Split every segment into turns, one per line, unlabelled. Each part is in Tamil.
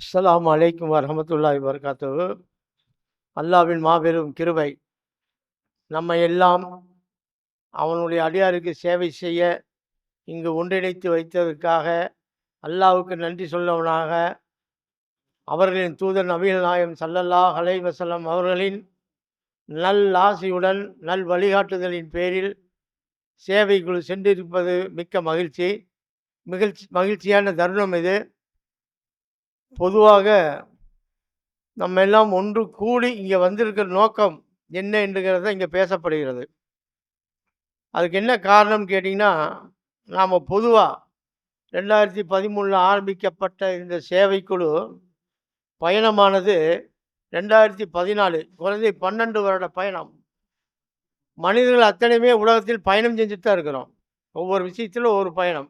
அஸ்லாம் அலைக்கும் வரஹமத்துல்லாஹி வபரகாத்துஹு. அல்லாஹ்வின் மாபெரும் கிருபை. நம்ம எல்லாம் அவனுடைய அடியாருக்கு சேவை செய்ய இங்கு ஒன்றிணைத்து வைத்ததற்காக அல்லாவுக்கு நன்றி சொல்லவனாக அவர்களின் தூதர் நபிகள் நாயம் சல்லல்லா அலைஹி அவர்களின் நல் ஆசையுடன் நல் வழிகாட்டுதலின் பேரில் சேவைக்குள் சென்றிருப்பது மிக்க மகிழ்ச்சி. மிகிழ்ச்சி மகிழ்ச்சியான தருணம் இது. பொதுவாக நம்ம எல்லாம் ஒன்று கூடி இங்கே வந்திருக்கிற நோக்கம் என்ன என்றுங்கிறத இங்கே பேசப்படுகிறது. அதுக்கு என்ன காரணம் கேட்டிங்கன்னா நாம் பொதுவாக ரெண்டாயிரத்தி பதிமூணில் ஆரம்பிக்கப்பட்ட இந்த சேவைக்குழு பயணமானது ரெண்டாயிரத்தி பதினாலு குழந்தை பன்னெண்டு வருட பயணம். மனிதர்கள் அத்தனையுமே உலகத்தில் பயணம் செஞ்சுட்டு தான் இருக்கிறோம். ஒவ்வொரு விஷயத்திலும் ஒவ்வொரு பயணம்.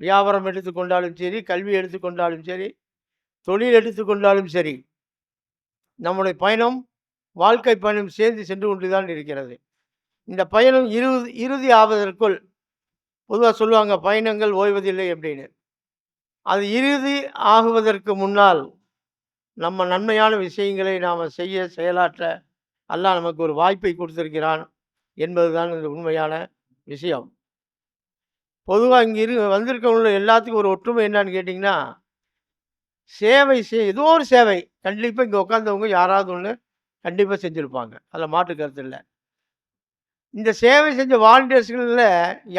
வியாபாரம் எடுத்துக்கொண்டாலும் சரி கல்வி எடுத்துக்கொண்டாலும் சரி தொழில் எடுத்துக்கொண்டாலும் சரி நம்முடைய பயணம் வாழ்க்கை பயணம் சேர்ந்து சென்று கொண்டு தான் இருக்கிறது. இந்த பயணம் இறுதி இறுதி ஆவதற்குள் பொதுவாக சொல்லுவாங்க பயணங்கள் ஓய்வதில்லை அப்படின்னு. அது இறுதி ஆகுவதற்கு முன்னால் நம்ம நன்மையான விஷயங்களை நாம் செய்ய செயலாற்ற அல்லாஹ் நமக்கு ஒரு வாய்ப்பை கொடுத்திருக்கிறான் என்பதுதான் இந்த உண்மையான விஷயம். பொதுவாக இங்கே இரு வந்திருக்கவங்கள எல்லாத்துக்கும் ஒரு ஒற்றுமை என்னான்னு கேட்டிங்கன்னா சேவை செய் ஏதோ ஒரு சேவை. கண்டிப்பாக இங்கே உட்காந்தவங்க யாராவது ஒன்று கண்டிப்பாக செஞ்சுருப்பாங்க. அதில் மாற்று கருத்து இல்லை. இந்த சேவை செஞ்ச வாலண்டியர்ஸ்களில்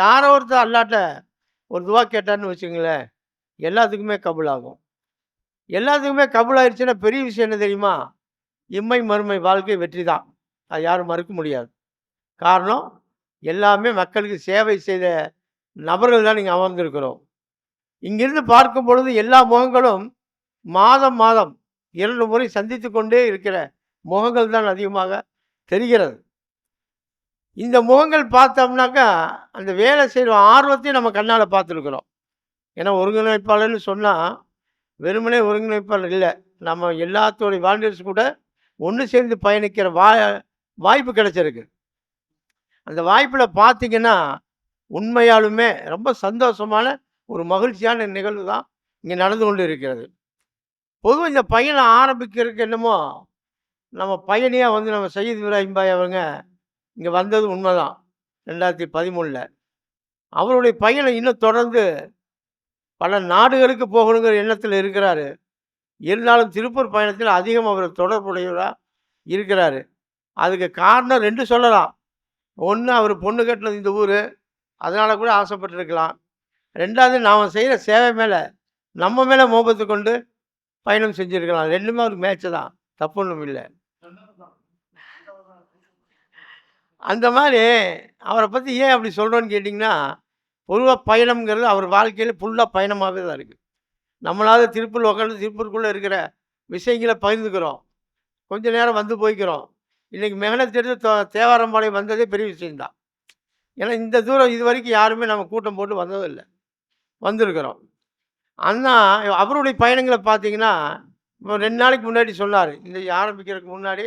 யாரோ ஒருத்தர் அல்லாட்ட ஒரு துவா கேட்டான்னு வச்சுங்களேன் எல்லாத்துக்குமே கபுல் ஆகும். எல்லாத்துக்குமே கபுல் ஆயிடுச்சுன்னா பெரிய விஷயம் என்ன தெரியுமா? இம்மை மறுமை வாழ்க்கை வெற்றி தான். அது யாரும் மறுக்க முடியாது. காரணம் எல்லாமே மக்களுக்கு சேவை செய்த நபர்கள் தான் இங்கே அமர்ந்திருக்கிறோம். இங்கிருந்து பார்க்கும் பொழுது எல்லா முகங்களும் மாதம் மாதம் இரண்டு முறை சந்தித்து கொண்டே இருக்கிற முகங்கள் தான் அதிகமாக தெரிகிறது. இந்த முகங்கள் பார்த்தோம்னாக்கா அந்த வேலை செய்கிற ஆர்வத்தையும் நம்ம கண்ணால் பார்த்துருக்குறோம். ஏன்னா ஒருங்கிணைப்பாளர்னு சொன்னால் வெறுமனே ஒருங்கிணைப்பாளர் இல்லை. நம்ம எல்லாத்தோடைய வாலண்டியர்ஸ் கூட ஒன்று சேர்ந்து பயணிக்கிற வா வாய்ப்பு கிடைச்சிருக்கு. அந்த வாய்ப்பில் பார்த்தீங்கன்னா உண்மையாலுமே ரொம்ப சந்தோஷமான ஒரு மகிழ்ச்சியான நிகழ்வு தான் இங்கே நடந்து கொண்டு இருக்கிறது. பொதுவாக இந்த பயணம் ஆரம்பிக்கிறதுக்கு என்னமோ நம்ம பயணியாக வந்து நம்ம சையத் இப்ராஹிம் பாய் அவங்க இங்கே வந்தது உண்மைதான் ரெண்டாயிரத்தி பதிமூணில். அவருடைய பயணம் இன்னும் தொடர்ந்து பல நாடுகளுக்கு போகணுங்கிற எண்ணத்தில் இருக்கிறாரு. இருந்தாலும் திருப்பூர் பயணத்தில் அதிகம் அவர் தொடர்புடையவராக இருக்கிறாரு. அதுக்கு காரணம் ரெண்டு சொல்லலாம். ஒன்று அவர் பொண்ணு கட்டினது இந்த ஊர் அதனால் கூட ஆசைப்பட்டிருக்கலாம். ரெண்டாவது நாம் செய்கிற சேவை மேலே நம்ம மேலே மோபத்து கொண்டு பயணம் செஞ்சுருக்கலாம். ரெண்டுமே ஒரு மேட்ச்சு தான். தப்பு ஒன்றும் இல்லை. அந்த மாதிரி அவரை பற்றி ஏன் அப்படி சொல்கிறோன்னு கேட்டிங்கன்னா பொதுவாக பயணம்ங்கிறது அவர் வாழ்க்கையில் ஃபுல்லாக பயணமாகவே தான் இருக்குது நம்மளாவது திருப்பூர் உட்காந்து திருப்பூருக்குள்ளே இருக்கிற விஷயங்களை பகிர்ந்துக்கிறோம். கொஞ்ச நேரம் வந்து போய்க்கிறோம். இன்றைக்கி மெகனத்திலிருந்து தோ தேவாரம்பாளையம் வந்ததே பெரிய விஷயம்தான். ஏன்னா இந்த தூரம் இது வரைக்கும் யாருமே நம்ம கூட்டம் போட்டு வந்ததில்லை. வந்திருக்கிறோம். ஆனால் அவருடைய பயணங்களை பார்த்தீங்கன்னா இப்போ ரெண்டு நாளைக்கு முன்னாடி சொன்னார். இந்த ஆரம்பிக்கிறதுக்கு முன்னாடி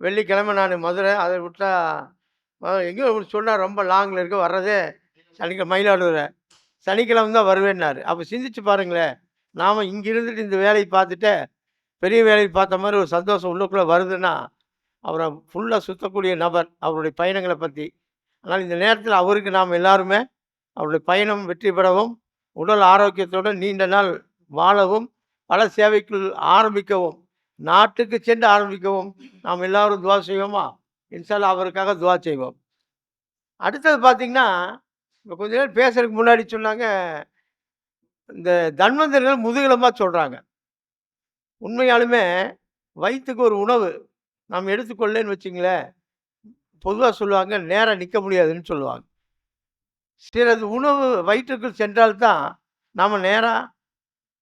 வெள்ளிக்கிழமை நான் மதுரை அதை விட்டால் எங்கேயோ சொன்னார் ரொம்ப லாங்கில் இருக்க வர்றதே சனிக்கிழமை மயிலாடுதுறை. சனிக்கிழமை தான் வருவேன்னாரு. அப்போ சிந்திச்சு பாருங்களேன். நாம் இங்கே இருந்துட்டு இந்த வேலையை பார்த்துட்டு பெரிய வேலையை பார்த்த மாதிரி ஒரு சந்தோஷம் உள்ளுக்குள்ளே வருதுன்னா அவரை ஃபுல்லாக சுற்றக்கூடிய நபர் அவருடைய பயணங்களை பற்றி ஆனால் இந்த நேரத்தில் அவருக்கு நாம் எல்லாருமே அவருடைய பயணம் வெற்றி பெறவும் உடல் ஆரோக்கியத்தோடு நீண்ட நாள் வாழவும் பல சேவைக்குள் ஆரம்பிக்கவும் நாட்டுக்கு சென்று ஆரம்பிக்கவும் நாம் எல்லாரும் துவா செய்வோமா? இன்சால் அவருக்காக துவா செய்வோம். அடுத்தது பார்த்திங்கன்னா இப்போ கொஞ்ச நேரம் பேசுறதுக்கு முன்னாடி சொன்னாங்க இந்த தன்வந்தர்கள் முதுகலமாக சொல்கிறாங்க உண்மையாலுமே வயிற்றுக்கு ஒரு உணவு நாம் எடுத்துக்கொள்ளேன்னு வச்சிங்களேன் பொதுவாக சொல்லுவாங்க நேராக நிற்க முடியாதுன்னு சொல்லுவாங்க. சிலது உணவு வயிற்றுக்குள் சென்றால்தான் நாம் நேராக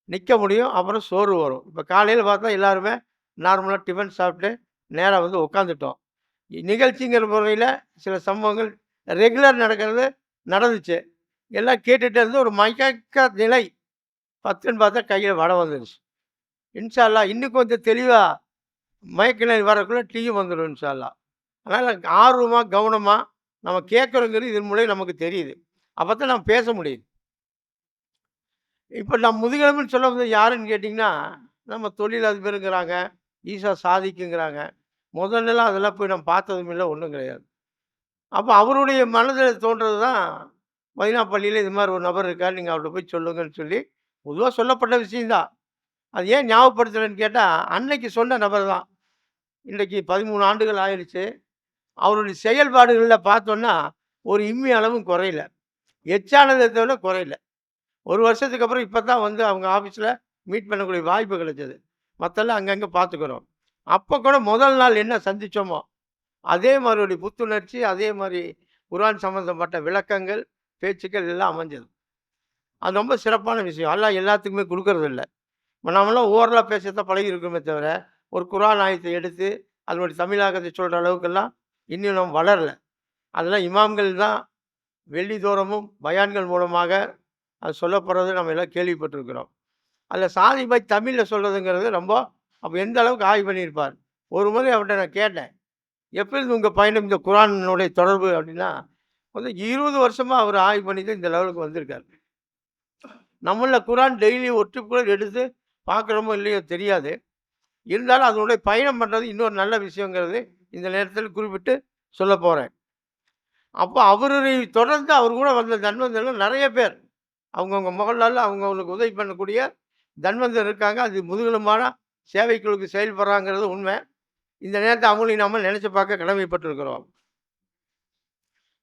நிற்க முடியும். அப்புறம் சோறு வரும். இப்போ காலையில் பார்த்தா எல்லாருமே நார்மலாக டிஃபன் சாப்பிட்டு நேராக வந்து உட்காந்துட்டோம் நிகழ்ச்சிங்கிற முறையில் சில சம்பவங்கள் ரெகுலர் நடக்கிறது நடந்துச்சு. எல்லாம் கேட்டுகிட்டே இருந்து ஒரு மயக்க நிலை பத்துன்னு பார்த்தா கையில் வடை வந்துடுச்சு இன்ஷால்லா இன்னும் கொஞ்சம் தெளிவாக மயக்க நிலை வரக்குள்ளே டீயும் வந்துடும் இன்ஷால்லா அதனால் ஆர்வமாக கவனமாக நம்ம கேட்குறோங்கிறது இதன் மூலம் நமக்கு தெரியுது. அப்போ தான் நம்ம பேச முடியுது. இப்போ நம்ம முதுகெலும்புன்னு சொல்ல வந்து யாருன்னு கேட்டிங்கன்னா நம்ம தொழில் அதிபருங்கிறாங்க ஈஸா சாதிக்குங்கிறாங்க. முதல்லலாம் அதெல்லாம் போய் நம்ம பார்த்ததும் இல்லை ஒன்றும் கிடையாது. அப்போ அவருடைய மனதில் தோன்றது தான் மதினா பள்ளியில் இது மாதிரி ஒரு நபர் இருக்கார் நீங்கள் அவர்கிட்ட போய் சொல்லுங்கன்னு சொல்லி பொதுவாக சொல்லப்பட்ட விஷயந்தான் அது ஏன் ஞாபகப்படுத்துறேன்னு கேட்டால் அன்னைக்கு சொன்ன நபர் தான். இன்றைக்கி பதிமூணு ஆண்டுகள் ஆயிடுச்சு. அவருடைய செயல்பாடுகளில் பார்த்தோன்னா ஒரு இம்மி அளவும் குறையில. எச்சானதை தவிர குறையல. ஒரு வருஷத்துக்கு அப்புறம் இப்போ தான் வந்து அவங்க ஆஃபீஸில் மீட் பண்ணக்கூடிய வாய்ப்பு கிடைச்சது. மற்றெல்லாம் அங்கங்கே பார்த்துக்கிறோம் அப்போ கூட முதல் நாள் என்ன சந்திச்சோமோ அதே மாதிரியுடைய புத்துணர்ச்சி அதே மாதிரி குரான் சம்மந்தப்பட்ட விளக்கங்கள் பேச்சுக்கள் எல்லாம் அமைஞ்சது. அது ரொம்ப சிறப்பான விஷயம். எல்லாம் எல்லாத்துக்குமே கொடுக்கறது இல்லை நம்மளாம் ஓரலாக பேசத்தான் பழகி இருக்கோமே தவிர ஒரு குரான் ஆயத்தை எடுத்து அதனுடைய தமிழாக்கத்தை சொல்கிற அளவுக்கெல்லாம் இன்னும் நம்ம வளரல. அதெல்லாம் இமாம்கள் தான் வெள்ளிதோறமும் பயான்கள் மூலமாக அது சொல்லப்படுறது நம்ம எல்லாம் கேள்விப்பட்டிருக்கிறோம். அதில் சாதி பாய் தமிழில் சொல்கிறதுங்கிறது ரொம்ப அப்போ எந்த அளவுக்கு ஆய்வு பண்ணியிருப்பார்? ஒரு முறை அவர்கிட்ட நான் கேட்டேன். எப்படி இருந்து உங்கள் பயணம் இந்த குரானுடைய தொடர்பு? அப்படின்னா வந்து இருபது வருஷமாக அவர் ஆய்வு பண்ணி தான் இந்த லெவலுக்கு வந்திருக்கார். நம்மள குரான் டெய்லி ஒற்றுக்குள்ள எடுத்து பார்க்குறோமோ இல்லையோ தெரியாது. இருந்தாலும் அதனுடைய பயணம் பண்ணுறது இன்னொரு நல்ல விஷயங்கிறது இந்த நேரத்தில் குறிப்பிட்டு சொல்ல போகிறேன் அப்போ அவருடைய தொடர்ந்து அவர் கூட வந்த தன்வந்தர்கள் நிறைய பேர். அவங்கவுங்க முகலால் அவங்கவுங்களுக்கு உதவி பண்ணக்கூடிய தன்வந்தர் இருக்காங்க. அது முதுகெலும்பான சேவைகளுக்கு செயல்படுறாங்கிறது உண்மை. இந்த நேரத்தை அவங்களையும் நாம் நினச்சி பார்க்க கடமைப்பட்டிருக்கிறோம்.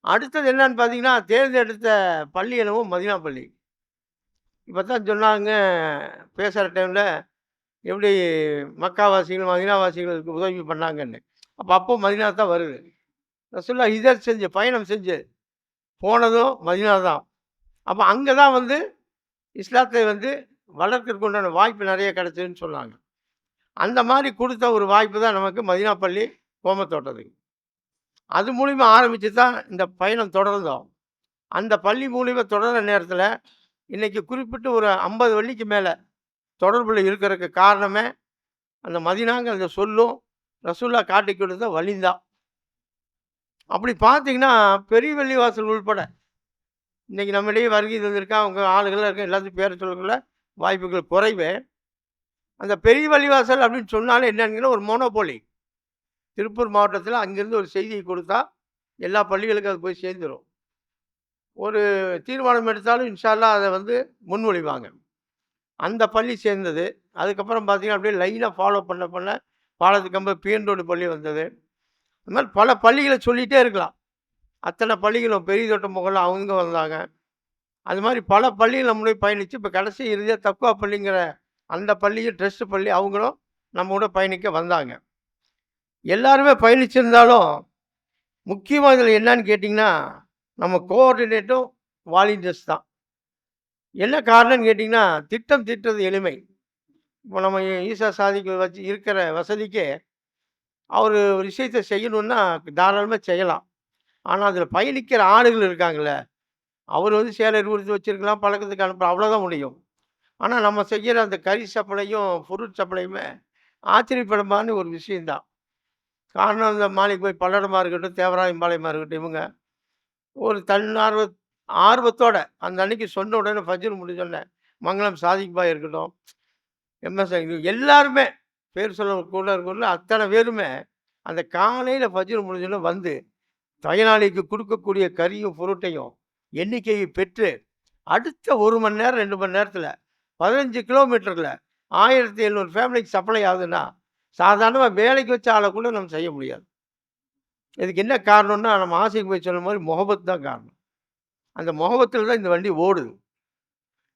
அடுத்தது என்னன்னு பார்த்தீங்கன்னா தேர்ந்தெடுத்த பள்ளி எனவும் மதினா பள்ளி. இப்போ தான் சொன்னாங்க பேசுகிற டைமில் எப்படி மக்காவாசிகள் மதினாவாசிகளுக்கு உதவி பண்ணாங்கன்னு. அப்போ அப்போ மதினா தான் வருது. ரசுல்லா ஹிஜர் செஞ்சு பயணம் செஞ்சு போனதும் மதினா தான். அப்போ அங்கே தான் வந்து இஸ்லாத்தை வந்து வளர்க்கறதுக்கு உண்டான வாய்ப்பு நிறைய கிடைச்சதுன்னு சொன்னாங்க. அந்த மாதிரி கொடுத்த ஒரு வாய்ப்பு தான் நமக்கு மதினா பள்ளி கோமத்தோட்டத்துக்கு அது மூலிமா ஆரம்பித்து தான் இந்த பயணம் தொடர்ந்தோம். அந்த பள்ளி மூலிமா தொடர்ற நேரத்தில் இன்றைக்கி குறிப்பிட்டு ஒரு ஐம்பது வள்ளிக்கு மேலே தொடர்பில் இருக்கிறதுக்கு காரணமே அந்த மதினாங்க அந்த சொல்லும் ரசூல்லா காட்டி கொடுத்த வழிந்தான் அப்படி பார்த்தீங்கன்னா பெரிய வெள்ளிவாசல் உள்பட இன்றைக்கி நம்மளே வருகை தந்திருக்கா அவங்க ஆளுகள் இருக்க எல்லாத்தையும் பேர சொல்லக்குள்ள வாய்ப்புகள் குறைவு. அந்த பெரிய வழிவாசல் அப்படின்னு சொன்னாலே என்னன்னு ஒரு மோனோபோலி. திருப்பூர் மாவட்டத்தில் அங்கேருந்து ஒரு செய்தியை கொடுத்தா எல்லா பள்ளிகளுக்கும் அது போய் சேர்ந்துடும் ஒரு தீர்மானம் எடுத்தாலும் இன்ஷால்லா அதை வந்து முன்மொழிவாங்க. அந்த பள்ளி சேர்ந்தது. அதுக்கப்புறம் பார்த்தீங்கன்னா அப்படியே லைனாக ஃபாலோ பண்ண பண்ண பாலத்துக்கம்ப பீண்டோடு பள்ளி வந்தது. இந்த மாதிரி பல பள்ளிகளை சொல்லிகிட்டே இருக்கலாம். அத்தனை பள்ளிகளும் பெரிய தோட்டம் முகலாம் அவங்க வந்தாங்க. அது மாதிரி பல பள்ளிகள் நம்முடைய பயணித்து இப்போ கடைசி இறுதியாக தக்குவா பள்ளிங்கிற அந்த பள்ளியும் ட்ரெஸ்ட் பள்ளி அவங்களும் நம்ம கூட பயணிக்க வந்தாங்க. எல்லாருமே பயணிச்சிருந்தாலும் முக்கியமாக இதில் என்னன்னு கேட்டிங்கன்னா நம்ம கோஆர்டினேட்டும் வாலண்டியர்ஸ் தான். என்ன காரணம்னு கேட்டிங்கன்னா திட்டம் திட்டுறது எளிமை. இப்போ நம்ம ஈசா சாதிக்கு வச்சு இருக்கிற வசதிக்கு அவர் ஒரு விஷயத்தை செய்யணுன்னா தாராளமாக செய்யலாம். ஆனால் அதில் பயணிக்கிற ஆளுகள் இருக்காங்களே அவர் வந்து சேலை உறுதி வச்சுருக்கலாம் பழக்கத்துக்கு அனுப்ப அவ்வளோதான் முடியும். ஆனால் நம்ம செய்கிற அந்த கறி சப்ளையும் பொருள் சப்ளையுமே ஆச்சரியப்படமான ஒரு விஷயந்தான் காரணம் இந்த மாளிகை போய் பல்லடமாக இருக்கட்டும் தேவராயம்பாளையமாக இருக்கட்டும் இவங்க ஒரு தன்னார்வ ஆர்வத்தோட அந்த அன்னைக்கு சொன்ன உடனே ஃபஜ்ர் முடிஞ்சோடனே மங்களம் சாதிக்பாய் இருக்கட்டும் எம்எஸ் எல்லாருமே பேர் சொல்ல கூட இருக்கல அத்தனை பேருமே அந்த காலையில் ஃபஜ்ர் முடிஞ்சோடனே வந்து பயனாளிக்கு கொடுக்கக்கூடிய கறியும் பொருட்டையும் எண்ணிக்கையை பெற்று அடுத்த ஒரு மணி நேரம் ரெண்டு மணி நேரத்தில் பதினஞ்சு கிலோமீட்டரில் ஆயிரத்தி எழுநூறு ஃபேமிலிக்கு சப்ளை ஆகுதுன்னா சாதாரணமாக வேலைக்கு வச்ச ஆளை கூட நம்ம செய்ய முடியாது. இதுக்கு என்ன காரணம்னா நம்ம ஆசைக்கு போய் சொன்ன மாதிரி முகபத்து தான் காரணம். அந்த முகபத்தில் தான் இந்த வண்டி ஓடுது.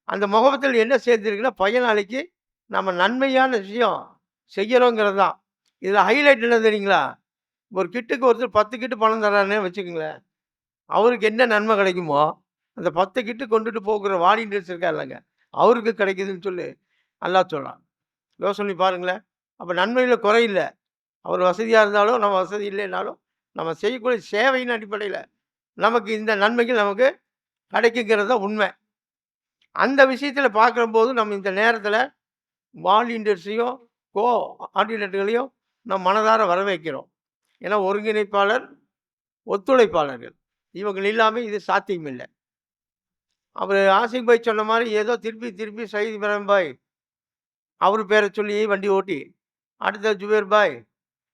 அந்த முகபத்தில் என்ன சேர்ந்துருக்குன்னா பயனாளிக்கு நம்ம நன்மையான விஷயம் செய்கிறோங்கிறது தான். இதில் ஹைலைட் என்ன தெரியுங்களா? ஒரு கிட்டுக்கு ஒருத்தர் பத்து கிட்டு பணம் தரானே வச்சுக்கோங்களேன். அவருக்கு என்ன நன்மை கிடைக்குமோ அந்த பத்து கிட்டு கொண்டுட்டு போகிற வாலிண்டியர்ஸ் இருக்கா இல்லைங்க அவருக்கு கிடைக்குதுன்னு சொல்லி. நல்லா சொல்கிறான் யோசனை பாருங்களேன். அப்போ நன்மையில் குறையில்லை அவர் வசதியாக இருந்தாலும் நம்ம வசதி இல்லைனாலும் நம்ம செய்யக்கூடிய சேவையின் அடிப்படையில் நமக்கு இந்த நன்மைகள் நமக்கு கிடைக்குங்கிறது தான் உண்மை. அந்த விஷயத்தில் பார்க்கும்போது நம்ம இந்த நேரத்தில் வாலிண்டியர்ஸையும் கோ ஆர்டினேட்டர்களையும் நம் மனதார வரவேற்கிறோம். ஏன்னா ஒருங்கிணைப்பாளர் ஒத்துழைப்பாளர்கள். இவங்கள் இல்லாமல் இது சாத்தியமில்லை. அவர் ஆசிக் பாய் சொன்ன மாதிரி ஏதோ திருப்பி திருப்பி சயீத் இப்ராஹிம் பாய் அவர் பேரை சொல்லி வண்டி ஓட்டி அடுத்த ஜுபேர் பாய்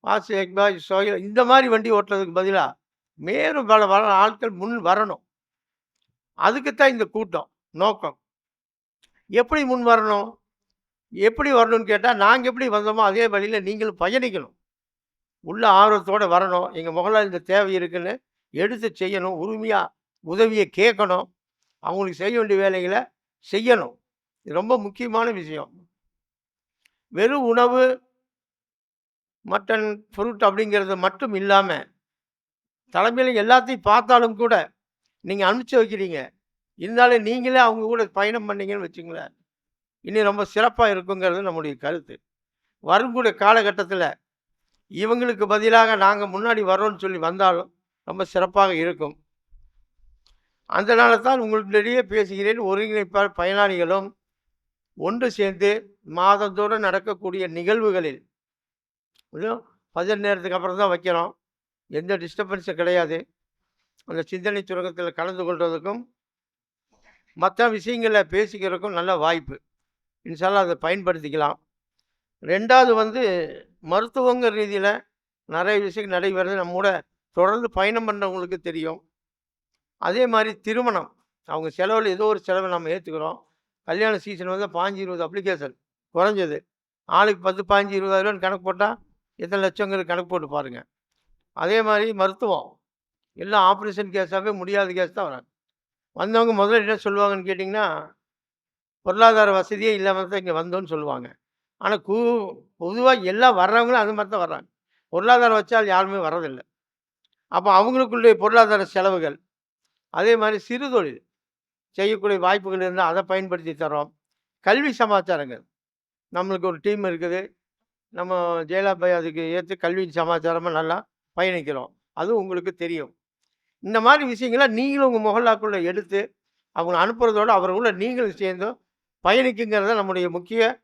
வாசேக் பாய் சோயல் இந்த மாதிரி வண்டி ஓட்டுறதுக்கு பதிலாக மேலும் பல பல ஆட்கள் முன் வரணும். அதுக்குத்தான் இந்த கூட்டம் நோக்கம். எப்படி முன் வரணும்? எப்படி வரணும்னு கேட்டால் நாங்கள் எப்படி வந்தோமோ அதே வழியில் நீங்களும் பயணிக்கணும். உள்ள ஆர்வத்தோடு வரணும். எங்கள் முகலாளி இந்த தேவை இருக்குன்னு எடுத்து செய்யணும். உரிமையாக உதவியை கேட்கணும். அவங்களுக்கு செய்ய வேண்டிய வேலைகளை செய்யணும். இது ரொம்ப முக்கியமான விஷயம். வெறும் உணவு மட்டன் ஃப்ரூட் அப்படிங்கிறது மட்டும் இல்லாமல் தலைமையில் எல்லாத்தையும் பார்த்தாலும் கூட நீங்கள் அனுப்பிச்சி வைக்கிறீங்க. இருந்தாலும் நீங்களே அவங்க கூட பயணம் பண்ணீங்கன்னு வச்சுங்களேன் இனி ரொம்ப சிறப்பாக இருக்குங்கிறது நம்முடைய கருத்து. வரக்கூடிய காலகட்டத்தில் இவங்களுக்கு பதிலாக நாங்கள் முன்னாடி வரோம்னு சொல்லி வந்தாலும் ரொம்ப சிறப்பாக இருக்கும். அதனால தான் உங்களிடையே பேசுகிறேன். ஒருங்கிணைப்பால் பயனாளிகளும் ஒன்று சேர்ந்து மாதந்தோறும் நடக்கக்கூடிய நிகழ்வுகளில் இன்னும் நேரத்துக்கு அப்புறம் தான் வைக்கிறோம். எந்த டிஸ்டர்பன்ஸும் கிடையாது. அந்த சிந்தனை சுரங்கத்தில் கலந்து கொள்வதற்கும் மற்ற விஷயங்களில் பேசிக்கிறதுக்கும் நல்ல வாய்ப்பு. இன்ஷால்லாம் அதை பயன்படுத்திக்கலாம். ரெண்டாவது வந்து மருத்துவங்கிற ரீதியில் நிறைய விஷயம் நடைபெறது. நம்ம கூட தொடர்ந்து பயணம் பண்ணுறவங்களுக்கு தெரியும். அதே மாதிரி திருமணம். அவங்க செலவில் ஏதோ ஒரு செலவை நம்ம ஏற்றுக்கிறோம் கல்யாண சீசன் வந்து பாஞ்சு இருபது அப்ளிகேஷன் குறைஞ்சது. ஆளுக்கு பத்து பாஞ்சு இருபதாயிரம்னு கணக்கு போட்டால் எத்தனை லட்சங்கிற கணக்கு போட்டு பாருங்கள் அதே மாதிரி மருத்துவம். எல்லாம் ஆப்ரேஷன் கேஸாகவே முடியாத கேஸ் தான் வராங்க. வந்தவங்க முதல்ல என்ன சொல்லுவாங்கன்னு கேட்டிங்கன்னா பொருளாதார வசதியே இல்லாமல் தான் இங்கே வந்தோன்னு சொல்லுவாங்க. ஆனால் கூ பொதுவாக எல்லாம் வர்றவங்களும் அது மாதிரி தான் வர்றாங்க. பொருளாதாரம் வச்சால் யாருமே வர்றதில்லை. அப்போ அவங்களுக்குள்ளே பொருளாதார செலவுகள் அதே மாதிரி சிறு தொழில் செய்யக்கூடிய வாய்ப்புகள் இருந்தால் அதை பயன்படுத்தி தரோம் கல்வி சமாச்சாரங்கள் நம்மளுக்கு ஒரு டீம் இருக்குது. நம்ம ஜெயலலிதா அதுக்கு ஏற்று கல்வி சமாச்சாரமாக நல்லா பயணிக்கிறோம். அதுவும் உங்களுக்கு தெரியும். இந்த மாதிரி விஷயங்களை நீங்களும் உங்கள் முகல்லாக்குள்ளே எடுத்து அவங்க அனுப்புறதோடு அவர்களுள்ள நீங்களும் சேர்ந்தோ பயணிக்குங்கிறத நம்முடைய முக்கிய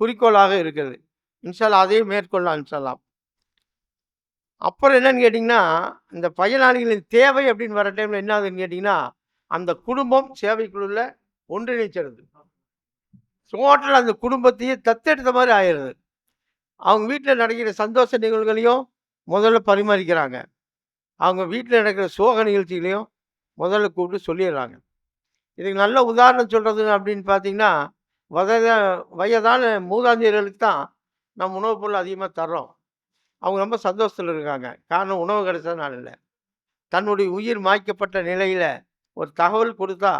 குறிக்கோளாக இருக்குது இன்ஷால்லா அதையும் மேற்கொள்ளலாம் இன்சாலாம் அப்புறம் என்னன்னு கேட்டிங்கன்னா இந்த பயனாளிகளின் தேவை அப்படின்னு வர டைமில் என்ன ஆகுதுன்னு கேட்டிங்கன்னா அந்த குடும்பம் சேவைக்குள்ள ஒன்றிணைச்சிருது டோட்டல் அந்த குடும்பத்தையே தத்தெடுத்த மாதிரி ஆயிடுது. அவங்க வீட்டில் நடக்கிற சந்தோஷ நிகழ்வுகளையும் முதல்ல பரிமாறிக்கிறாங்க. அவங்க வீட்டில் நடக்கிற சோக நிகழ்ச்சிகளையும் முதல்ல கூப்பிட்டு சொல்லிடுறாங்க. இதுக்கு நல்ல உதாரணம் சொல்கிறது அப்படின்னு பார்த்தீங்கன்னா வயத வயதான மூதாந்தியர்களுக்கு தான் நம்ம உணவுப் பொருள் அதிகமாக தர்றோம். அவங்க ரொம்ப சந்தோஷத்தில் இருக்காங்க. காரணம் உணவு கிடைச்சதுனால இல்லை. தன்னுடைய உயிர் மாய்க்கப்பட்ட நிலையில் ஒரு தகவல் கொடுத்தா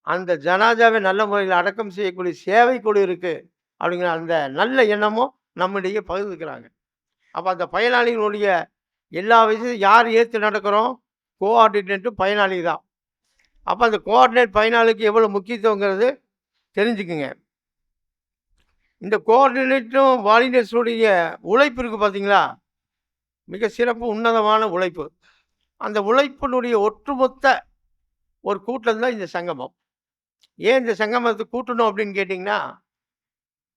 அந்த ஜனாஜாவை நல்ல முறையில் அடக்கம் செய்யக்கூடிய சேவை குழு இருக்குது அப்படிங்கிற அந்த நல்ல எண்ணமும் நம்மிடையே பகிர்ந்துக்கிறாங்க. அப்போ அந்த பயனாளிகளுடைய எல்லா விஷயத்தையும் யார் ஏற்று நடக்கிறோம்? கோஆர்டினேட்டும் பயனாளி தான் அப்போ அந்த கோஆர்டினேட் பைனாலுக்கு எவ்வளோ முக்கியத்துவங்கிறது தெரிஞ்சுக்குங்க. இந்த கோஆர்டினேட்டும் வாலினியர்ஸுடைய உழைப்பு இருக்குது பார்த்தீங்களா மிக சிறப்பு உன்னதமான உழைப்பு. அந்த உழைப்பினுடைய ஒட்டுமொத்த ஒரு கூட்டம் தான் இந்த சங்கமம். ஏன் இந்த சங்கமத்தை கூட்டணும் அப்படின்னு கேட்டிங்கன்னா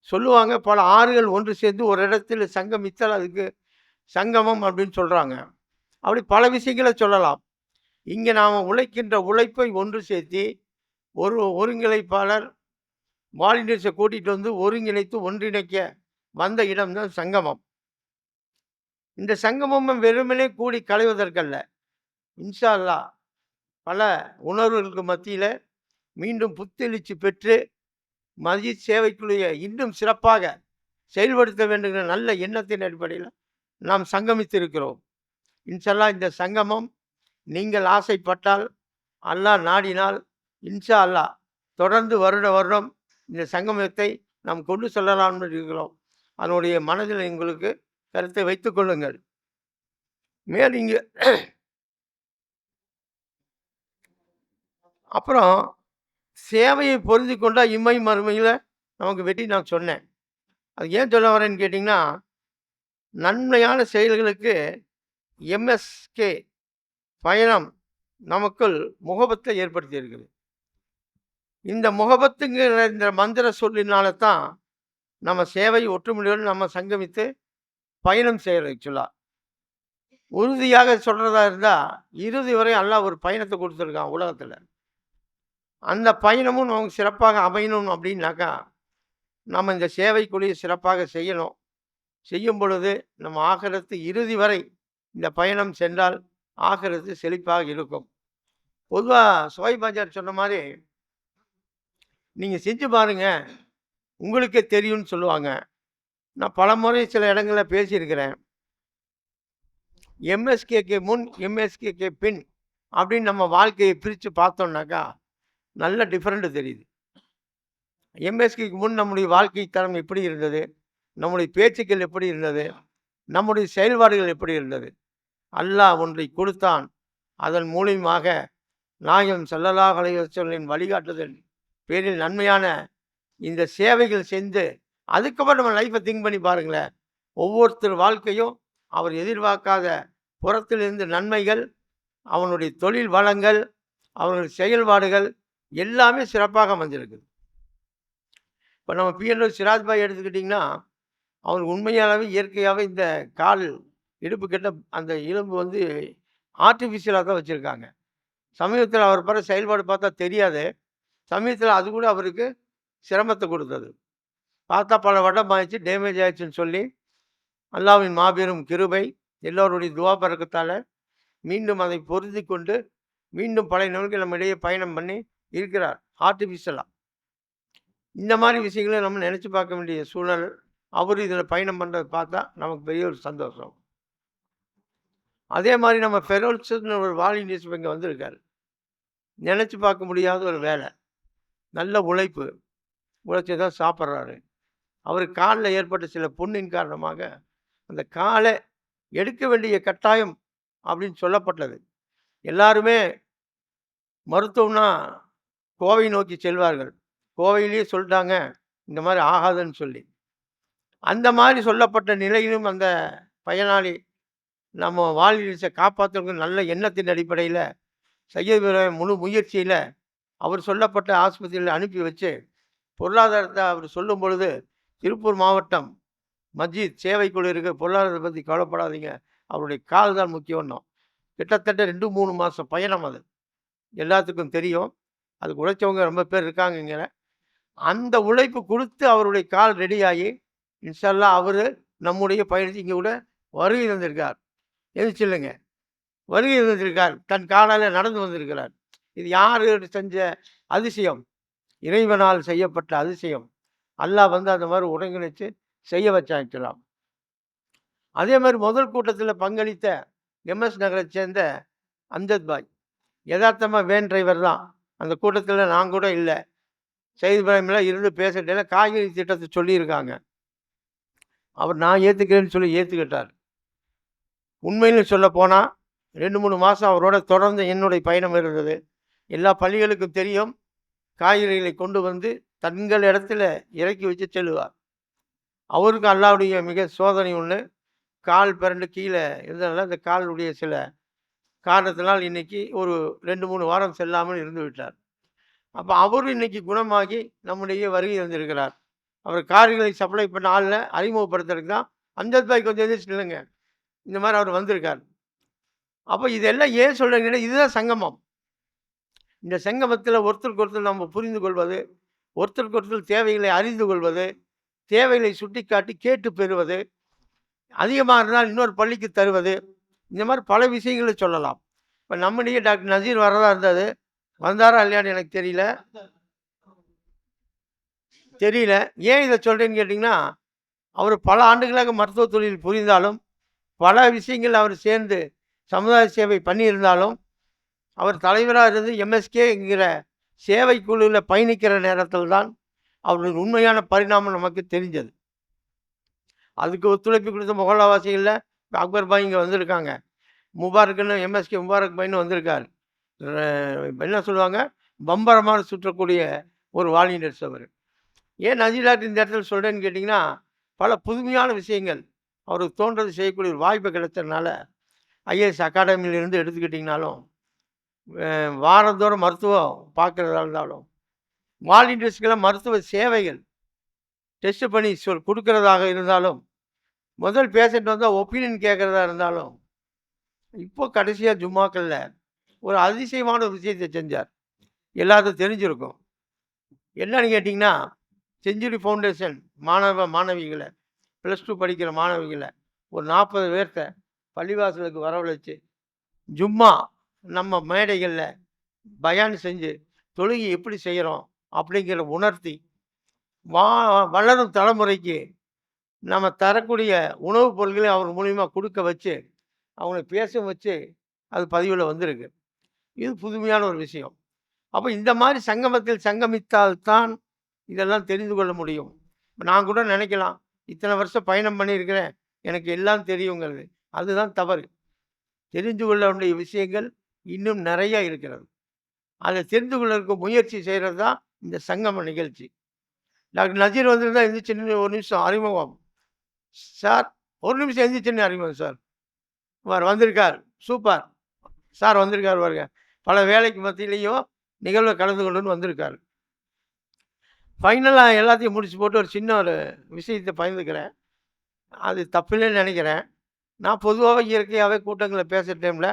சொல்லுவாங்க பல ஆறுகள் ஒன்று சேர்ந்து ஒரு இடத்துல சங்கமித்தால் அதுக்கு சங்கமம் அப்படின்னு சொல்கிறாங்க அப்படி பல விஷயங்களை சொல்லலாம். இங்கே நாம் உழைக்கின்ற உழைப்பை ஒன்று சேர்த்தி ஒரு ஒருங்கிணைப்பாளர் வாலண்டியர்ஸை கூட்டிகிட்டு வந்து ஒருங்கிணைத்து ஒன்றிணைக்க வந்த இடம்தான் சங்கமம். இந்த சங்கமம் வெறுமனே கூடி களைவதற்கல்ல. இன்ஷா அல்லாஹ் பல உணர்வுகளுக்கு மத்தியில் மீண்டும் புத்தெழுச்சி பெற்று மதிய சேவைக்குரிய இன்னும் சிறப்பாக செயல்படுத்த வேண்டுங்கிற நல்ல எண்ணத்தின் அடிப்படையில் நாம் சங்கமித்திருக்கிறோம். இன்ஷல்லா இந்த சங்கமம் நீங்கள் ஆசைப்பட்டால் அல்லாஹ் நாடினால் இன்ஷா அல்லாஹ் தொடர்ந்து வருட வருடம் இந்த சங்கமத்தை நாம் கொண்டு செல்லலாம் இருக்கிறோம். அதனுடைய மனதில் எங்களுக்கு கருத்தை வைத்து கொள்ளுங்கள். மேல் இங்கே அப்புறம் சேவையை பொருந்தி கொண்டால் இம்மை மறுமையில் நமக்கு வெற்றி நான் சொன்னேன். அது ஏன் சொல்ல வரேன்னு கேட்டிங்கன்னா நன்மையான செயல்களுக்கு எம்எஸ்கே பயணம் நமக்குள் முகபத்தை ஏற்படுத்தியிருக்குது. இந்த முகபத்துங்கிற இந்த மந்திர சொல்லினால தான் நம்ம சேவை ஒற்றுமையோடு நம்ம சங்கமித்து பயணம் செய்கிறது ஆக்சுவலாக உறுதியாக சொல்கிறதா இருந்தால் இறுதி வரை எல்லாம் ஒரு பயணத்தை கொடுத்துருக்கான் உலகத்தில். அந்த பயணமும் நமக்கு சிறப்பாக அமையணும் அப்படின்னாக்கா நம்ம இந்த சேவைக்குழியை சிறப்பாக செய்யணும். செய்யும் பொழுது நம்ம ஆகிறத்து இறுதி வரை இந்த பயணம் சென்றால் ஆகிறது செழிப்பாக இருக்கும். பொதுவாக சோய் பஜார் சொன்ன மாதிரி நீங்கள் செஞ்சு பாருங்க. உங்களுக்கே தெரியும்னு சொல்லுவாங்க. நான் பல முறை சில இடங்களில் பேசியிருக்கிறேன். எம்எஸ்கேக்கு முன் எம்எஸ்கேக்கு பின் அப்படின்னு நம்ம வாழ்க்கையை பிரித்து பார்த்தோம்னாக்கா நல்ல டிஃப்ரெண்ட்டு தெரியுது. எம்எஸ்கேக்கு முன் நம்முடைய வாழ்க்கை தரம் எப்படி இருந்தது? நம்முடைய பேச்சுக்கள் எப்படி இருந்தது? நம்முடைய செயல்பாடுகள் எப்படி இருந்தது? அல்லாஹ் ஒன்றை கொடுத்தான். அதன் மூலியமாக நாயகம் செல்லலாக அலைஹி வழிகாட்டுதல் பேரில் நன்மையான இந்த சேவைகள் செஞ்சு அதுக்கப்புறம் நம்ம லைஃப்பை திங்க் பண்ணி பாருங்களேன். ஒவ்வொருத்தர் வாழ்க்கையும் அவர் எதிர்பார்க்காத புறத்திலிருந்து நன்மைகள் அவனுடைய தொழில் வளங்கள் அவனுடைய செயல்பாடுகள் எல்லாமே சிறப்பாக அமைஞ்சிருக்குது. இப்போ நம்ம பிஎன்ஓ சிராஜ்பாய் எடுத்துக்கிட்டிங்கன்னா அவனுக்கு உண்மையாகவே இயற்கையாகவே இந்த கால் இடுப்பு கிட்ட அந்த எலும்பு வந்து ஆர்டிஃபிஷியலாக தான் வச்சுருக்காங்க. சமீபத்தில் அவர் பிற செயல்பாடு பார்த்தா தெரியாது. சமீபத்தில் அது கூட அவருக்கு சிரமத்தை கொடுத்தது. பார்த்தா பல வடம் ஆயிடுச்சு டேமேஜ் ஆயிடுச்சுன்னு சொல்லி அல்லாவின் மாபெரும் கிருபை எல்லோருடைய துவா பறக்கத்தால் மீண்டும் அதை பொருந்தி கொண்டு மீண்டும் பழைய நிலைக்கு நம்ம இடையே பயணம் பண்ணி இருக்கிறார் ஆர்டிஃபிஷியலாக இந்த மாதிரி விஷயங்களை நம்ம நினச்சி பார்க்க வேண்டிய சூழல் அவர் இதில் பயணம் பண்ணுறதை பார்த்தா நமக்கு பெரிய ஒரு சந்தோஷம். அதே மாதிரி நம்ம ஃபெரோல்ஸ்னு ஒரு வாலினியஸ் இங்கே வந்திருக்காரு. நினச்சி பார்க்க முடியாத ஒரு வேலை. நல்ல உழைப்பு. உழைச்சி தான் சாப்பிட்றாரு. அவர் காலில் ஏற்பட்ட சில புண்ணின் காரணமாக அந்த காலை எடுக்க வேண்டிய கட்டாயம் அப்படின்னு சொல்லப்பட்டது. எல்லாருமே மருத்துவம்னா கோவை நோக்கி செல்வார்கள். கோவையிலேயே சொல்லிட்டாங்க இந்த மாதிரி ஆகாதுன்னு சொல்லி. அந்த மாதிரி சொல்லப்பட்ட நிலையிலும் அந்த பயனாளி நம்ம வாழ்வியலை காப்பாற்றுறதுக்கு நல்ல எண்ணத்தின் அடிப்படையில் செய்ய முழு முயற்சியில் அவர் சொல்லப்பட்ட ஆஸ்பத்திரியில் அனுப்பி வச்சு பொருளாதாரத்தை அவர் சொல்லும் பொழுது திருப்பூர் மாவட்டம் மஜித் சேவைக்குழு இருக்க பொருளாதாரத்தை பற்றி கவலைப்படாதீங்க. அவருடைய கால் தான் முக்கியம்னோம் கிட்டத்தட்ட ரெண்டு மூணு மாதம் பயணம் அது. எல்லாத்துக்கும் தெரியும். அதுக்கு உழைச்சவங்க ரொம்ப பேர் இருக்காங்கங்கிற. அந்த உழைப்பு கொடுத்து அவருடைய கால் ரெடியாகி இன்ஷால்லா அவர் நம்முடைய பயணத்தை இங்கே கூட வருகை தந்திருக்கார். எதிர்ச்சில்லைங்க வருகை இருந்திருக்கார் தன் காலால் நடந்து வந்திருக்கிறார். இது யார் செஞ்ச அதிசயம்? இறைவனால் செய்யப்பட்ட அதிசயம். அல்லாஹ் வந்து அந்த மாதிரி ஒருங்கிணைச்சு செய்ய வச்சாங்கலாம் அதே மாதிரி முதல் கூட்டத்தில் பங்களித்த எம்எஸ் நகரை சேர்ந்த அம்ஜத் பாய். யதார்த்தமாக வேன் டிரைவர் தான். அந்த கூட்டத்தில் நான் கூட இல்லை. செய்தி பிராயமெல்லாம் இருந்து பேசிட்டேன் காய்கறி திட்டத்தை சொல்லியிருக்காங்க. அவர் நான் ஏற்றுக்கிறேன்னு சொல்லி ஏற்றுக்கிட்டார் உண்மையில் சொல்ல போனால் ரெண்டு மூணு மாதம் அவரோட தொடர்ந்து என்னுடைய பயணம் இருந்தது. எல்லா பள்ளிகளுக்கும் தெரியும் காய்கறிகளை கொண்டு வந்து தங்கள் இடத்துல இறக்கி வச்சு செல்லுவார். அவருக்கு அல்லாவுடைய மிக சோதனை ஒன்று கால் பிறண்டு கீழே இருந்ததுனால அந்த காலுடைய சில காரணத்தினால் இன்னைக்கு ஒரு ரெண்டு மூணு வாரம் செல்லாமல் இருந்து விட்டார். அப்போ அவரும் இன்றைக்கி குணமாகி நம்முடைய வருகை வந்திருக்கிறார் அவர் கார்களை சப்ளை பண்ண ஆளில் அறிமுகப்படுத்துறதுக்கு தான் அஞ்சத் பாய் கொஞ்சம் எதிர்த்து இல்லைங்க இந்த மாதிரி அவர் வந்திருக்கார். அப்போ இதெல்லாம் ஏன் சொல்கிறீங்கன்னா இதுதான் சங்கமம். இந்த சங்கமத்தில் ஒருத்தருக்கு ஒருத்தர் நம்ம புரிந்து கொள்வது ஒருத்தருக்கு ஒருத்தர் தேவைகளை அறிந்து கொள்வது தேவைகளை சுட்டிக்காட்டி கேட்டு பெறுவது அதிகமாக இருந்தால் இன்னொரு பள்ளிக்கு தருவது இந்த மாதிரி பல விஷயங்களை சொல்லலாம். இப்போ நம்முடைய டாக்டர் நசீர் வரதா இருந்தது வந்தாரா இல்லையான்னு எனக்கு தெரியல. தெரியல. ஏன் இதை சொல்கிறேன்னு கேட்டிங்கன்னா அவர் பல ஆண்டுகளாக மருத்துவ தொழில் புரிந்தாலும் பல விஷயங்கள் அவர் சேர்ந்து சமுதாய சேவை பண்ணியிருந்தாலும் அவர் தலைவராக இருந்து எம்எஸ்கேங்கிற சேவை குழுவில் பயணிக்கிற நேரத்தில் தான் அவருடைய உண்மையான பரிணாமம் நமக்கு தெரிஞ்சது. அதுக்கு ஒத்துழைப்பு கொடுத்த முகலாவாசிகளில் அக்பர் பாய் இங்கே வந்திருக்காங்க. முபாரக்குன்னு எம்எஸ்கே முபாரக் பாய்னு வந்திருக்கார். என்ன சொல்லுவாங்க? பம்பரமாக சுற்றக்கூடிய ஒரு வாலினர்ஸ் அவர். ஏன் நஜீலாட் இந்த இடத்துல சொல்கிறேன்னு கேட்டிங்கன்னா பல புதுமையான விஷயங்கள். அவருக்கு தோன்றது செய்யக்கூடிய ஒரு வாய்ப்பு கிடைச்சதுனால ஐஏஎஸ் அகாடமியிலிருந்து எடுத்துக்கிட்டிங்கனாலும் வாரந்தோறும் மருத்துவம் பார்க்குறதா இருந்தாலும் வாலண்டியர்ஸ்க்கெல்லாம் மருத்துவ சேவைகள் டெஸ்ட் பண்ணி சொல் கொடுக்கறதாக இருந்தாலும் முதல் பேஷண்ட் வந்தால் ஒப்பீனியன் கேட்குறதா இருந்தாலும் இப்போ கடைசியாக ஜும்மாக்களில் ஒரு அதிசயமான ஒரு விஷயத்தை செஞ்சார். எல்லாருக்கும் தெரிஞ்சிருக்கும். என்னன்னு கேட்டிங்கன்னா செஞ்சுரி ஃபவுண்டேஷன் மாணவ மாணவிகளை ப்ளஸ் டூ படிக்கிற மாணவிகளை ஒரு நாற்பது பேர்த்த பள்ளிவாசலுக்கு வரவழைச்சு ஜும்மா நம்ம மேடைகளில் பயான் செஞ்சு தொழுகி எப்படி செய்கிறோம் அப்படிங்கிற உணர்த்தி வா வளரும் தலைமுறைக்கு நம்ம தரக்கூடிய உணவுப் பொருட்களை அவர் மூலிமா கொடுக்க வச்சு அவங்களை பேச வச்சு அது பதிவில் வந்திருக்கு. இது புதுமையான ஒரு விஷயம். அப்போ இந்த மாதிரி சங்கமத்தில் சங்கமித்தால்தான் இதெல்லாம் தெரிந்து கொள்ள முடியும். நான் கூட நினைக்கலாம் இத்தனை வருஷம் பயணம் பண்ணியிருக்கிறேன். எனக்கு எல்லாம் தெரியுங்கிறது. அதுதான் தவறு. தெரிந்து கொள்ள வேண்டிய விஷயங்கள் இன்னும் நிறைய இருக்கிறது. அதை தெரிந்து கொள்ளறதுக்கு முயற்சி செய்கிறது தான் இந்த சங்கம நிகழ்ச்சி. டாக்டர் நஜீர் வந்திருந்தா எந்திரிச்சு ஒரு நிமிஷம் அறிமுகம். சார் ஒரு நிமிஷம் எந்திரிச்சுன்னு அறிமுகம் சார். அவர் வந்திருக்கார். சூப்பர். சார் வந்திருக்கார் பாருங்க. பல வேலைக்கு மத்தியிலையும் நிகழ்வை கலந்து கொண்டுன்னு வந்திருக்காரு. ஃபைனலாக எல்லாத்தையும் முடிச்சு போட்டு ஒரு சின்ன ஒரு விஷயத்தை பயந்துக்கிறேன் அது தப்பில்லைன்னு நினைக்கிறேன். நான் பொதுவாகவே இயற்கையாகவே கூட்டங்களில் பேசுகிற டைமில்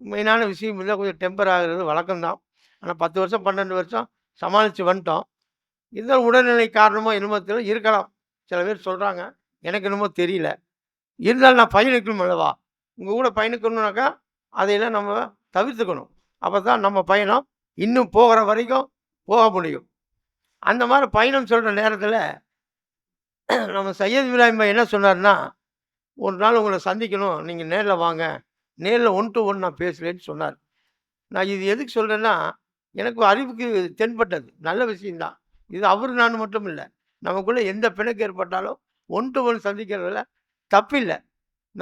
மெயினான விஷயம் இல்லை கொஞ்சம் டெம்பர் ஆகுறது வழக்கம்தான் ஆனால் பத்து வருஷம் பன்னெண்டு வருஷம் சமாளித்து வந்துட்டோம். இந்த உடல்நிலை காரணமாக என்னமோ தெரியல. இருக்கலாம். சில பேர் சொல்கிறாங்க எனக்கு என்னமோ தெரியல. இருந்தாலும் நான் பயணிக்கணும் அல்லவா? உங்கள் கூட பயணிக்கணும்னாக்கா அதையெல்லாம் நம்ம தவிர்த்துக்கணும். அப்போ தான் நம்ம பயணம் இன்னும் போகிற வரைக்கும் போக முடியும். அந்த மாதிரி பயணம் சொல்கிற நேரத்தில் நம்ம சையத் இப்ராஹிம் என்ன சொன்னார்னா ஒரு நாள் உங்களை சந்திக்கணும். நீங்கள் நேரில் வாங்க. நேரில் ஒன் டு ஒன் நான் பேசுகிறேன்னு சொன்னார். நான் இது எதுக்கு சொல்கிறேன்னா எனக்கு அறிவுக்கு தென்பட்டது. நல்ல விஷயந்தான் இது அவர் நான் மட்டும் இல்லை. நமக்குள்ளே எந்த பிணக்கு ஏற்பட்டாலும் ஒன் டு ஒன் சந்திக்கிறதுல தப்பில்லை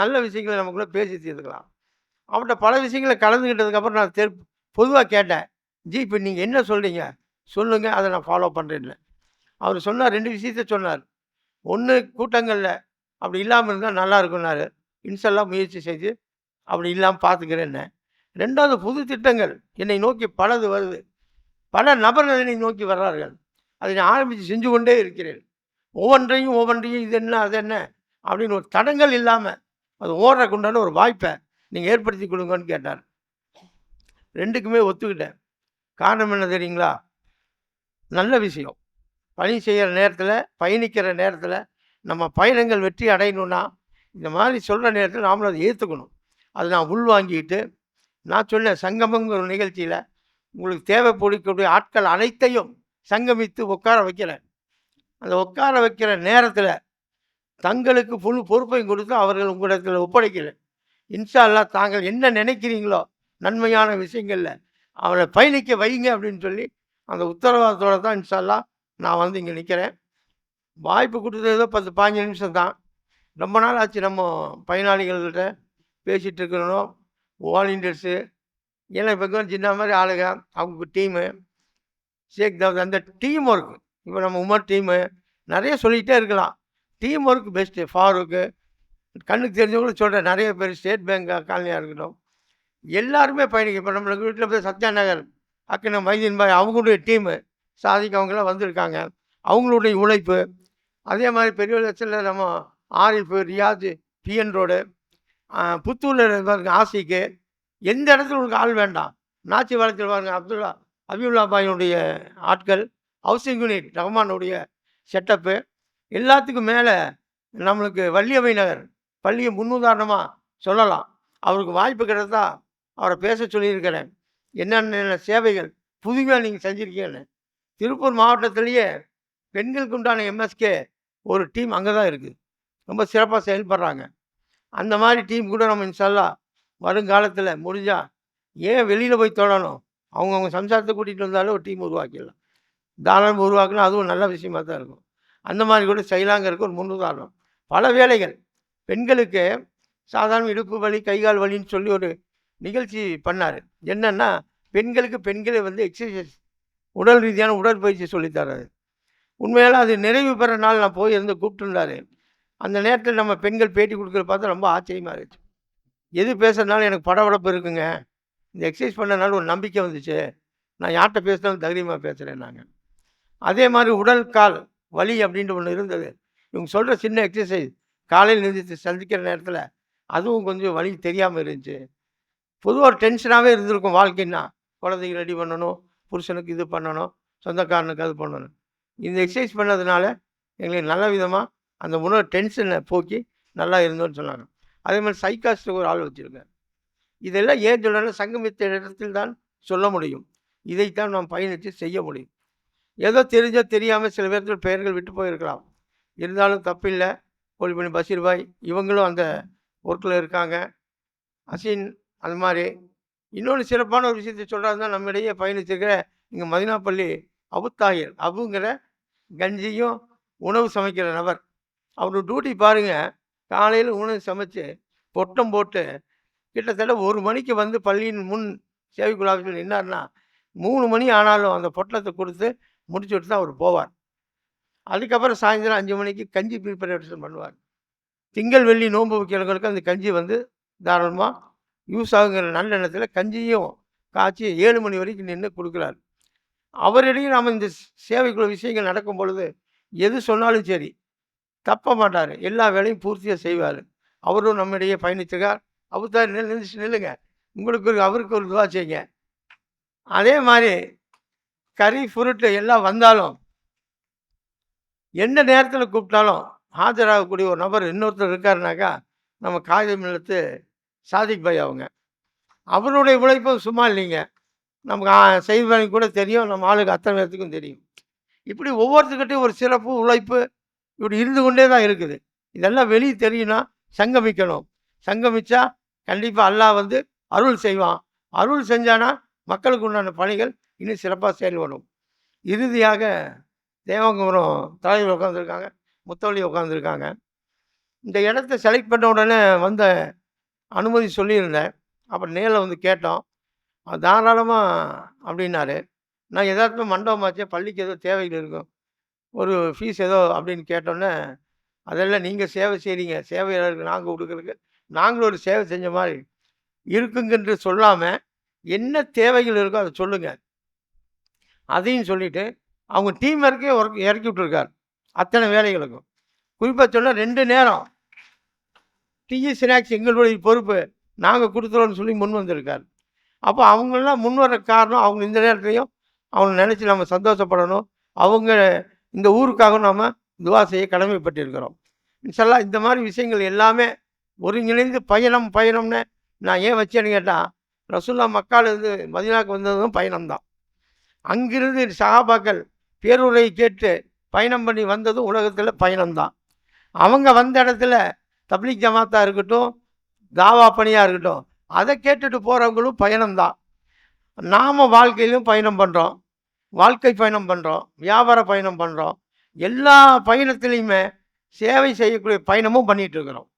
நல்ல விஷயங்களை நமக்குள்ளே பேசி தீர்த்துக்கலாம். அவர்கிட்ட பல விஷயங்களை கலந்துக்கிட்டதுக்கப்புறம் நான் தெ பொதுவாக கேட்டேன். ஜி இப்போ நீங்கள் என்ன சொல்கிறீங்க சொல்லுங்கள் அதை நான் ஃபாலோ பண்ணுறேன்னு அவர் சொன்னார் ரெண்டு விஷயத்த சொன்னார். ஒன்று கூட்டங்களில் அப்படி இல்லாமல் இருந்தால் நல்லா இருக்கும்னாரு. இன்சல்லாம் முயற்சி செஞ்சு அப்படி இல்லாமல் பார்த்துக்கிறேன்னு ரெண்டாவது புது திட்டங்கள். என்னை நோக்கி பலது வருது. பல நபர்கள் என்னை நோக்கி வர்றார்கள். அதை நான் ஆரம்பித்து செஞ்சு கொண்டே இருக்கிறேன். ஒவ்வொன்றையும் ஒவ்வொன்றையும் இது என்ன அது என்ன அப்படின்னு ஒரு தடங்கள் இல்லாமல் அது ஓடுறக்குண்டான ஒரு வாய்ப்பை நீங்கள் ஏற்படுத்தி கொடுங்கன்னு கேட்டார். ரெண்டுக்குமே ஒத்துக்கிட்டேன். காரணம் என்ன தெரியுங்களா? நல்ல விஷயம். பணி செய்கிற நேரத்தில் பயணிக்கிற நேரத்தில் நம்ம பயணங்கள் வெற்றி அடையணும்னா இந்த மாதிரி சொல்கிற நேரத்தில் நாமளும் அதை ஏற்றுக்கணும் அதை நான் உள்வாங்கிட்டு நான் சொன்ன சங்கமங்கிற நிகழ்ச்சியில் உங்களுக்கு தேவைப்படக்கூடிய ஆட்கள் அனைத்தையும் சங்கமித்து உட்கார வைக்கிறேன். அந்த உட்கார வைக்கிற நேரத்தில் தங்களுக்கு முழு பொறுப்பையும் கொடுத்து அவர்கள் உங்களிடத்தில் ஒப்படைக்கிறேன். இன்ஷால்லா தாங்கள் என்ன நினைக்கிறீங்களோ நன்மையான விஷயங்களில் அவளை பயணிக்க வைங்க அப்படின்னு சொல்லி அந்த உத்தரவாதத்தோட தான் இன்ஷா நான் வந்து இங்கே நிற்கிறேன் வாய்ப்பு கொடுத்தது ஏதோ பத்து பாஞ்சு நிமிஷம் தான். ரொம்ப நாள் ஆச்சு நம்ம பயனாளிகள்கிட்ட பேசிகிட்டு இருக்கிறோம். வாலண்டியர்ஸு ஏன்னா இப்போ சின்ன மாதிரி ஆளுங்க அவங்க டீமு ஷேக் தாவூத் அந்த டீம் ஒர்க் இப்போ நம்ம உமர் டீமு நிறைய சொல்லிக்கிட்டே இருக்கலாம். டீம் ஒர்க் பெஸ்ட்டு ஃபாரூக்கு கண்ணுக்கு தெரிஞ்சவங்களும் சொல்கிறேன் நிறைய பேர் ஸ்டேட் பேங்க் காலனியாக இருக்கட்டும். எல்லாருமே பயணிக்க இப்போ நம்மளுக்கு வீட்டில் போய் சத்யா நகர். அக்கன மைதீன் பாய் அவங்களுடைய டீமு சாதிக்கு அவங்களாம் வந்திருக்காங்க. அவங்களுடைய உழைப்பு. அதே மாதிரி பெரிய லட்சத்தில் நம்ம ஆரிஃபு ரியாஜ் பிஎன் ரோடு புத்தூரில் பாருங்க ஆசிக்கு. எந்த இடத்துல உங்களுக்கு ஆள் வேண்டாம்? நாச்சி வளத்தில் பாருங்க அப்துல்லா அபிவுல்லா பாயினுடைய ஆட்கள் ஹவுசிங் யூனிட் ரஹ்மானுடைய செட்டப்பு எல்லாத்துக்கும் மேலே நம்மளுக்கு வள்ளியவை நகர் பள்ளியை முன்னுதாரணமாக சொல்லலாம். அவருக்கு வாய்ப்பு கிடைத்தா அவரை பேச சொல்லியிருக்கிறேன். என்னென்ன சேவைகள் புதுமையாக நீங்கள் செஞ்சுருக்கீங்கன்னு. திருப்பூர் மாவட்டத்திலேயே பெண்களுக்கு உண்டான எம்எஸ்கே ஒரு டீம் அங்கே தான் இருக்குது ரொம்ப சிறப்பாக செயல்படுறாங்க. அந்த மாதிரி டீம் கூட நம்ம இன்ஷால்லா வருங்காலத்தில் முடிஞ்சால் ஏன் வெளியில் போய் தொடணும்? அவங்கவுங்க சம்சாரத்தை கூட்டிகிட்டு வந்தாலும் ஒரு டீம் உருவாக்கிடலாம். தாராளம் உருவாக்கினா அதுவும் நல்ல விஷயமா தான் இருக்கும். அந்த மாதிரி கூட செய்யலாங்கிறதுக்கு ஒரு முன்னுதாரணம். பல வேலைகள். பெண்களுக்கு சாதாரண இடுப்பு வலி கைகால் வலின்னு சொல்லி ஒரு நிகழ்ச்சி பண்ணார். என்னென்னா பெண்களுக்கு பெண்களை வந்து எக்ஸசைஸ் உடல் ரீதியான உடற்பயிற்சி சொல்லித்தராரு உண்மையால் அது நிறைவு பெற நாள் நான் போய் இருந்து கூப்பிட்டுருந்தாரு. அந்த நேரத்தில் நம்ம பெண்கள் பேட்டி கொடுக்குறத பார்த்தா ரொம்ப ஆச்சரியமாக இருந்துச்சு. எது பேசுறதுனாலும் எனக்கு படபடப்பு இருக்குங்க. இந்த எக்ஸசைஸ் பண்ணனால ஒரு நம்பிக்கை வந்துச்சு. நான் யார்கிட்ட பேசினாலும் தைரியமாக பேசுகிறேன் நாங்கள் அதே மாதிரி உடல் கால் வலி அப்படின்ட்டு ஒன்று இருந்தது. இவங்க சொல்கிற சின்ன எக்ஸசைஸ் காலையில் நிறுத்தி சந்திக்கிற நேரத்தில் அதுவும் கொஞ்சம் வலி தெரியாமல் இருந்துச்சு. பொதுவாக ஒரு டென்ஷனாகவே இருந்திருக்கும். வாழ்க்கைன்னா குழந்தைங்க ரெடி பண்ணணும். புருஷனுக்கு இது பண்ணணும். சொந்தக்காரனுக்கு அது பண்ணணும். இந்த எக்ஸசைஸ் பண்ணதுனால எங்களுக்கு நல்ல விதமாக அந்த உணவு டென்ஷனை போக்கி நல்லா இருந்தோம்னு சொன்னாங்க. அதே மாதிரி சைக்காஸ்ட்டு ஒரு ஆள் வச்சுருக்காங்க இதெல்லாம் ஏன் சொல்கிறேன்னா சங்கமித்த இடத்தில் தான் சொல்ல முடியும். இதைத்தான் நாம் பயணித்து செய்ய முடியும். ஏதோ தெரிஞ்சோ தெரியாமல் சில பேர்த்தில் பெயர்கள் விட்டு போயிருக்கலாம். இருந்தாலும் தப்பில்லை. கோழிப்பணி பஷீர் பாய் இவங்களும் அந்த ஒர்க்கில் இருக்காங்க. அசின் அது மாதிரி இன்னொன்று சிறப்பான ஒரு விஷயத்தை சொல்கிறாருன்னா நம்மிடையே பயணிச்சிருக்கிற இங்கே மதினாப்பள்ளி அபுத்தாயர் அபுங்கிற கஞ்சியும் உணவு சமைக்கிற நபர். அவர் டியூட்டி பாருங்கள் காலையில் உணவு சமைச்சு பொட்டம் போட்டு கிட்டத்தட்ட ஒரு மணிக்கு வந்து பள்ளியின் முன் சேவைக்குழு ஆஃபீஸில் நின்னார்னா மூணு மணி ஆனாலும் அந்த பொட்டலத்தை கொடுத்து முடிச்சு விட்டு தான் அவர் போவார். அதுக்கப்புறம் சாயந்தரம் அஞ்சு மணிக்கு கஞ்சி ப்ரிப்பரேஷன் பண்ணுவார். திங்கள் வெள்ளி நோன்பு வைக்கிறவங்களுக்கு அந்த கஞ்சி வந்து தாராளமாக யூஸ் ஆகுங்கிற நல்லெண்ணத்தில் கஞ்சியும் காய்ச்சி ஏழு மணி வரைக்கும் நின்று கொடுக்குறாரு. அவரிடையும் நாம் இந்த சேவைக்குள்ள விஷயங்கள் நடக்கும் பொழுது எது சொன்னாலும் சரி தப்ப மாட்டார். எல்லா வேலையும் பூர்த்தியாக செய்வார். அவரும் நம்மிடையே பயணிச்சிருக்கார் அவர் தான் நின்று நில்லுங்க. உங்களுக்கு ஒரு அவருக்கு ஒரு துவா செய்யுங்க. அதே மாதிரி கறி ஃபுருட்டு எல்லாம் வந்தாலும் எந்த நேரத்தில் கூப்பிட்டாலும் ஆஜராகக்கூடிய ஒரு நபர் இன்னொருத்தர் இருக்காருனாக்கா நம்ம காகிதம் நிலத்து சாதிக் பாய் அவங்க. அவருடைய உழைப்பும் சும்மா இல்லைங்க நமக்கு செய்தி கூட தெரியும். நம்ம ஆளுக்கு அத்தனை பேர்த்துக்கும் தெரியும். இப்படி ஒவ்வொருத்தருக்கிட்டையும் ஒரு சிறப்பு உழைப்பு இப்படி இருந்து கொண்டே தான் இருக்குது. இதெல்லாம் வெளியே தெரியும்னா சங்கமிக்கணும். சங்கமிச்சா கண்டிப்பாக அல்லாஹ் வந்து அருள் செய்வான். அருள் செஞ்சானா மக்களுக்கு உண்டான பணிகள் இன்னும் சிறப்பாக செயல்படும். இறுதியாக தேவங்குமரம் தலைவர் உட்காந்துருக்காங்க முத்தவழி உட்காந்துருக்காங்க இந்த இடத்த செலக்ட் பண்ண உடனே வந்த அனுமதி சொல்லியிருந்தேன். அப்புறம் நேரில் வந்து கேட்டோம். தாராளமாக அப்படின்னாரு. நான் எதார்த்தமாக மண்டபமாச்சே பள்ளிக்கு ஏதோ தேவைகள் இருக்கும் ஒரு ஃபீஸ் ஏதோ அப்படின்னு கேட்டோன்னே அதெல்லாம் நீங்கள் சேவை செய்கிறீங்க சேவையாளருக்கு நாங்கள் கொடுக்குறதுக்கு நாங்களும் ஒரு சேவை செஞ்ச மாதிரி இருக்குங்கன்று சொல்லாமல் என்ன தேவைகள் இருக்கோ அதை சொல்லுங்கள் அதையும் சொல்லிவிட்டு அவங்க டீம் ஒர்க்கே ஒர்க் இறக்கி விட்டுருக்கார். அத்தனை வேலைகளுக்கும். குறிப்பாக சொன்னால் ரெண்டு நேரம் டீ ஸ்நாக்ஸ் எங்களுடைய பொறுப்பு. நாங்கள் கொடுத்துறோன்னு சொல்லி முன் வந்திருக்கார். அப்போ அவங்களாம் முன் வர காரணம் அவங்க இந்த நேரத்துலையும் அவங்க நினச்சி நம்ம சந்தோஷப்படணும். அவங்க இந்த ஊருக்காகவும் நாம் துவா செய்ய கடமைப்பட்டிருக்கிறோம். இன்ஷல்லா இந்த மாதிரி விஷயங்கள் எல்லாமே ஒருங்கிணைந்து பயணம் பயணம்னு நான் ஏன் வச்சேன்னு கேட்டால் ரசுல்லா மக்கள் இருந்து மதினாக்கு வந்ததும் பயணம்தான். அங்கிருந்து சகாபாக்கள் பேருரையை கேட்டு பயணம் பண்ணி வந்ததும் உலகத்தில் பயணம்தான். அவங்க வந்த இடத்துல தப்லிக் ஜமாத்தாக இருக்கட்டும் தாவா பணியாக இருக்கட்டும் அதை கேட்டுட்டு போகிறவங்களும் பயணம்தான். நாம் வாழ்க்கையிலும் பயணம் பண்ணுறோம் வாழ்க்கை பயணம் பண்ணுறோம் வியாபார பயணம் பண்ணுறோம் எல்லா பயணத்துலேயுமே சேவை செய்யக்கூடிய பயணமும் பண்ணிகிட்டு இருக்கிறோம்.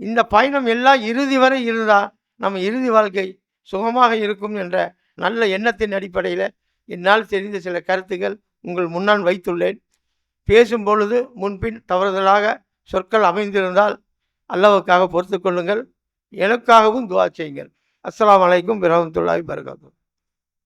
இந்த பயணம் எல்லாம் இறுதி வரை இருந்தால் நம்ம இறுதி வாழ்க்கை சுகமாக இருக்கும் என்ற நல்ல எண்ணத்தின் அடிப்படையில் என்னால் தெரிந்த சில கருத்துக்கள் உங்கள் முன்னால் வைத்துள்ளேன். பேசும் பொழுது முன்பின் தவறுதலாக சொற்கள் அமைந்திருந்தால் அல்லாவுக்காக பொறுத்து கொள்ளுங்கள். எனக்காகவும் துவா செய்யுங்கள். அஸ்லாம் வலைக்கும் பிரமத்துல்லாஹி பரகாத்தும்